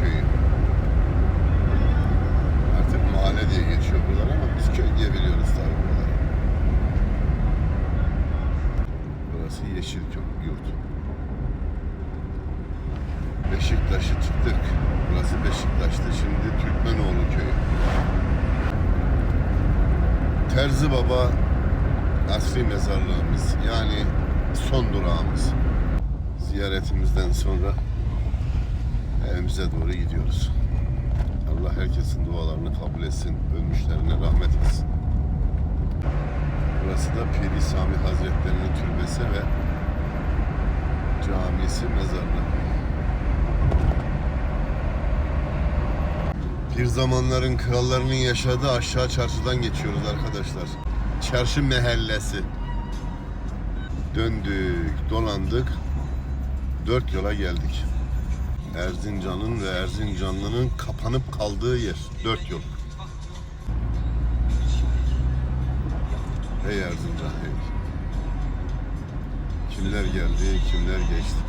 köyü. Artık mahalle diye geçiyor ama biz köy diye biliyoruz tabii buraları. Burası yeşil yurt. Beşiktaş'ı çıktık. Burası Beşiktaş'tı. Şimdi Türkmenoğlu köyü. Terzi Baba asri mezarlığımız yani son durağımız ziyaretimizden sonra evimize doğru gidiyoruz. Allah herkesin dualarını kabul etsin, ölmüşlerine rahmet etsin. Burası da Piri Sami Hazretleri'nin türbesi ve camisi, mezarlığı. Bir zamanların krallarının yaşadığı aşağı çarşıdan geçiyoruz arkadaşlar. Çarşı mahallesi. Döndük, dolandık. Dört yola geldik. Erzincan'ın ve Erzincanlı'nın kapanıp kaldığı yer. Dört yol. Hey Erzincan hey. Kimler geldi, kimler geçti.